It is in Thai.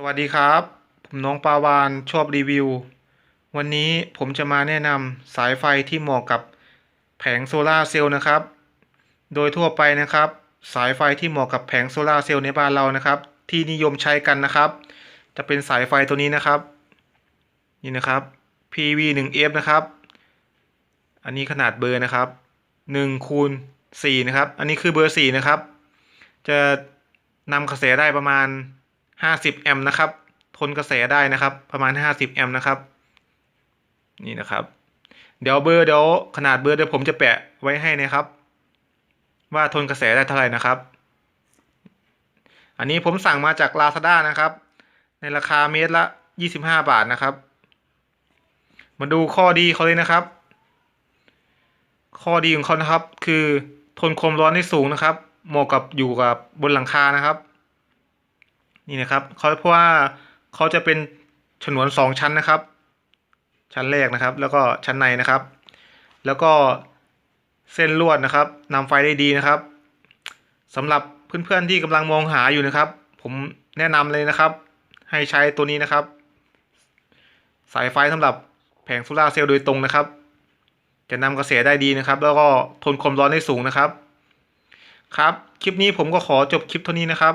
สวัสดีครับ ผมน้องปาวานชอบรีวิว วันนี้ผมจะมาแนะนำสายไฟที่เหมาะกับแผงโซลาเซลล์นะครับ โดยทั่วไปนะครับ สายไฟที่เหมาะกับแผงโซลาเซลล์ในบ้านเรานะครับ ที่นิยมใช้กันนะครับ จะเป็นสายไฟตัวนี้นะครับ นี่นะครับ PV 1 F นะครับ อันนี้ขนาดเบอร์นะครับ1คูณ4นะครับ อันนี้คือเบอร์4นะครับ จะนำกระแสได้ประมาณ 50 แอมป์นะครับทนกระแสได้นะครับ ประมาณ 50 แอมป์นะครับนี่นะครับ เดี๋ยวเบอร์เดี๋ยวขนาดเบอร์เดี๋ยวผมจะแปะไว้ให้นะครับ ว่าทนกระแสได้เท่าไหร่นะครับ อันนี้ผมสั่งมาจาก Lazada นะครับ ในราคาเมตรละ 25 บาทนะครับ มาดูข้อดีเขาเลยนะครับ ข้อดีของเขานะครับ คือทนความร้อนได้สูงนะครับ เหมาะกับอยู่กับบนหลังคานะครับ นี่นะครับเขาเพราะว่าเขาจะเป็นฉนวนสองชั้นนะครับ ชั้นแรกนะครับ แล้วก็ชั้นในนะครับ แล้วก็เส้นลวดนะครับนำไฟได้ดีนะครับสำหรับเพื่อนๆที่กำลังมองหาอยู่นะครับ ผมแนะนำเลยนะครับ ให้ใช้ตัวนี้นะครับ สายไฟสำหรับแผงโซลาร์เซลล์โดยตรงนะครับ จะนำกระแสได้ดีนะครับ แล้วก็ทนความร้อนได้สูงนะครับ ครับ คลิปนี้ผมก็ขอจบคลิปเท่านี้นะครับ